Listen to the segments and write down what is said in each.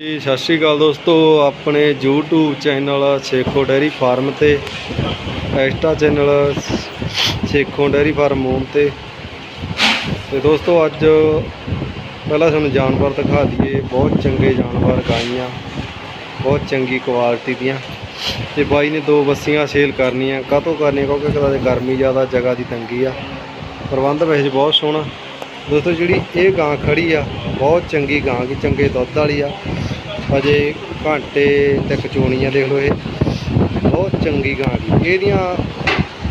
ਜੀ, ਸਤਿ ਸ਼੍ਰੀ ਅਕਾਲ ਦੋਸਤੋ, ਆਪਣੇ YouTube channel Sekho dairy farm ਤੇ ਐਸਟਾ channel Sekho dairy farm home ਤੇ। ਤੇ ਦੋਸਤੋ, ਅੱਜ ਪਹਿਲਾਂ ਤੁਹਾਨੂੰ ਜਾਨਵਰ ਦਿਖਾ ਦਈਏ, ਬਹੁਤ ਚੰਗੇ ਜਾਨਵਰ ਗਾਈਆਂ, ਬਹੁਤ ਚੰਗੀ ਕੁਆਲਿਟੀ ਦੀਆਂ। ਤੇ ਬਾਈ ਨੇ ਦੋ ਬੱਸੀਆਂ ਸੇਲ ਕਰਨੀਆਂ, ਕਾਹਤੋਂ ਕਰਨੀਆਂ? ਕਿਉਂਕਿ ਕਦੇ ਗਰਮੀ ਜ਼ਿਆਦਾ, ਜਗ੍ਹਾ ਦੀ ਤੰਗੀ ਆ। ਪ੍ਰਬੰਧ ਵੈਸੇ ਬਹੁਤ ਸੋਹਣਾ। ਦੋਸਤੋ, ਜਿਹੜੀ ਇਹ ਗਾਂ ਖੜੀ ਆ, ਬਹੁਤ ਚੰਗੀ ਗਾਂ, ਕੀ ਚੰਗੇ ਦੁੱਧ ਵਾਲੀ ਆ। ਅਜੇ ਘੰਟੇ ਤੱਕ ਚੋਣੀਆਂ ਦੇਖ ਲਓ ਇਹ। ਬਹੁਤ ਚੰਗੀ ਗਾਂ ਦੀ ਇਹਦੀਆਂ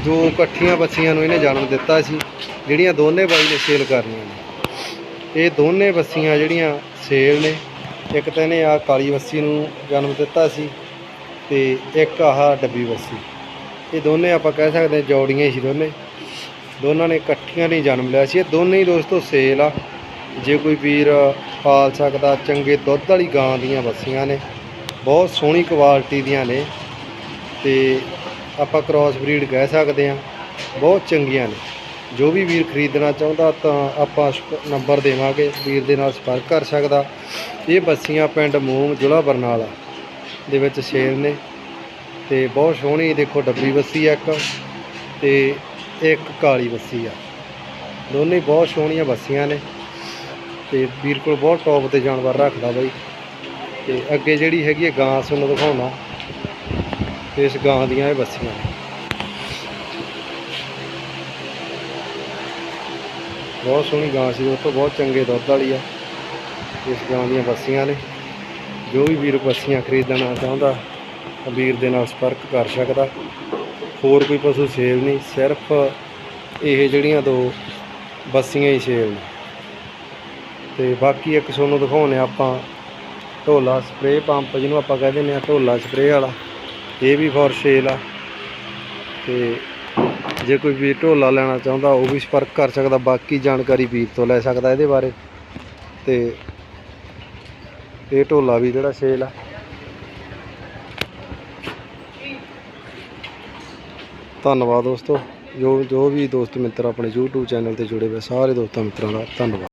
ਦੋ ਇਕੱਠੀਆਂ ਬੱਚੀਆਂ ਨੂੰ ਇਹਨੇ ਜਨਮ ਦਿੱਤਾ ਸੀ, ਜਿਹੜੀਆਂ ਦੋਨੇ ਬਾਈ ਨੇ ਸੇਲ ਕਰਨੀਆਂ ਨੇ। ਇਹ ਦੋਨੇ ਬੱਸੀਆਂ ਜਿਹੜੀਆਂ ਸੇਲ ਨੇ, ਇੱਕ ਤਾਂ ਇਹਨੇ ਆ ਕਾਲੀ ਬੱਸੀ ਨੂੰ ਜਨਮ ਦਿੱਤਾ ਸੀ ਤੇ ਇੱਕ ਆਹ ਡੱਬੀ ਬੱਸੀ। ਇਹ ਦੋਨੇ ਆਪਾਂ ਕਹਿ ਸਕਦੇ ਹਾਂ ਜੋੜੀਆਂ ਸੀ ਦੋਨੇ। ਦੋਨਾਂ ਨੇ ਇਕੱਠੀਆਂ ਨੇ ਜਨਮ ਲਿਆ ਸੀ। ਇਹ ਦੋਨੇ ਹੀ ਦੋਸਤੋ ਸੇਲ ਆ। ਜੇ ਕੋਈ ਵੀਰ ਪਾਲ ਸਕਦਾ ਚੰਗੇ ਦੁੱਧ ਵਾਲੀ ਗਾਂ ਦੀਆਂ ਬੱਸੀਆਂ ਨੇ, ਬਹੁਤ ਸੋਹਣੀ ਕੁਆਲਿਟੀ ਦੀਆਂ ਨੇ ਤੇ ਆਪਾਂ ਕ੍ਰਾਸ ਬਰੀਡ ਕਹਿ ਸਕਦੇ ਆ ਬਹੁਤ ਚੰਗੀਆਂ ਨੇ। ਜੋ ਵੀ ਵੀਰ ਖਰੀਦਣਾ ਚਾਹੁੰਦਾ ਤਾਂ ਆਪਾਂ ਨੰਬਰ ਦੇਵਾਂਗੇ, ਵੀਰ ਦੇ ਨਾਲ ਸੰਪਰਕ ਕਰ ਸਕਦਾ। ਇਹ ਬੱਸੀਆਂ ਪਿੰਡ ਮੂਮ ਜ਼ਿਲ੍ਹਾ ਬਰਨਾਲਾ ਦੇ ਵਿੱਚ ਸੇਲ ਨੇ ਤੇ ਬਹੁਤ ਸੋਹਣੀ ਦੇਖੋ ਡੱਬੀ ਬੱਸੀ ਆ ਇੱਕ ਤੇ ਇੱਕ ਕਾਲੀ ਬੱਸੀ ਆ। ਦੋਨੇ ਬਹੁਤ ਸੋਹਣੀਆਂ ਬੱਸੀਆਂ ਨੇ। ਤੇ ਵੀਰ ਕੋਲ ਬਹੁਤ ਟੌਪ ਤੇ ਜਾਨਵਰ ਰੱਖਦਾ ਬਾਈ। ਤੇ ਅੱਗੇ ਜਿਹੜੀ ਹੈਗੀ ਹੈ ਗਾਂ ਤੁਹਾਨੂੰ ਦਿਖਾਉਣਾ। ਇਸ ਗਾਂ ਦੀਆਂ ਇਹ ਬੱਸੀਆਂ। ਬਹੁਤ ਸੋਹਣੀ ਗਾਂ ਸੀ, ਉਹ ਤੋਂ ਬਹੁਤ ਚੰਗੇ ਦੁੱਧ ਵਾਲੀ ਆ। ਇਸ ਗਾਂ ਦੀਆਂ ਬੱਸੀਆਂ ਨੇ। ਜੋ ਵੀ ਵੀਰ ਬੱਸੀਆਂ ਖਰੀਦਣਾ ਚਾਹੁੰਦਾ ਵੀਰ ਦੇ ਨਾਲ ਸੰਪਰਕ ਕਰ ਸਕਦਾ। ਹੋਰ ਕੋਈ ਪਸ਼ੂ ਸੇਲ ਨਹੀਂ, ਸਿਰਫ ਇਹ ਜਿਹੜੀਆਂ ਦੋ ਬੱਸੀਆਂ ਹੀ ਸੇਲ ਨੇ। ਤੇ ਬਾਕੀ ਇੱਕ ਤੁਹਾਨੂੰ ਦਿਖਾਉਣੇ ਆਪਾਂ ਢੋਲਾ ਸਪਰੇਅ ਪੰਪ ਜਿਹਨੂੰ ਆਪਾਂ ਕਹਿ ਦਿੰਦੇ ਆ ਢੋਲਾ ਸਪਰੇਅ ਵਾਲਾ, ਇਹ ਵੀ ਫॉर ਸੇਲ ਆ। ਤੇ ਜੇ ਕੋਈ ਵੀ ਢੋਲਾ ਲੈਣਾ ਚਾਹੁੰਦਾ ਉਹ ਵੀ ਸੰਪਰਕ ਕਰ ਸਕਦਾ, ਬਾਕੀ ਜਾਣਕਾਰੀ ਵੀਰ ਤੋਂ ਲੈ ਸਕਦਾ ਇਹਦੇ ਬਾਰੇ। ਤੇ ਇਹ ਢੋਲਾ ਵੀ ਜਿਹੜਾ ਸੇਲ ਆ। ਧੰਨਵਾਦ ਦੋਸਤੋ, ਜੋ ਜੋ ਵੀ ਦੋਸਤ ਮਿੱਤਰ ਆਪਣੇ YouTube ਚੈਨਲ ਤੇ ਜੁੜੇ ਹੋਏ ਸਾਰੇ ਦੋਸਤਾਂ ਮਿੱਤਰਾਂ ਦਾ ਧੰਨਵਾਦ।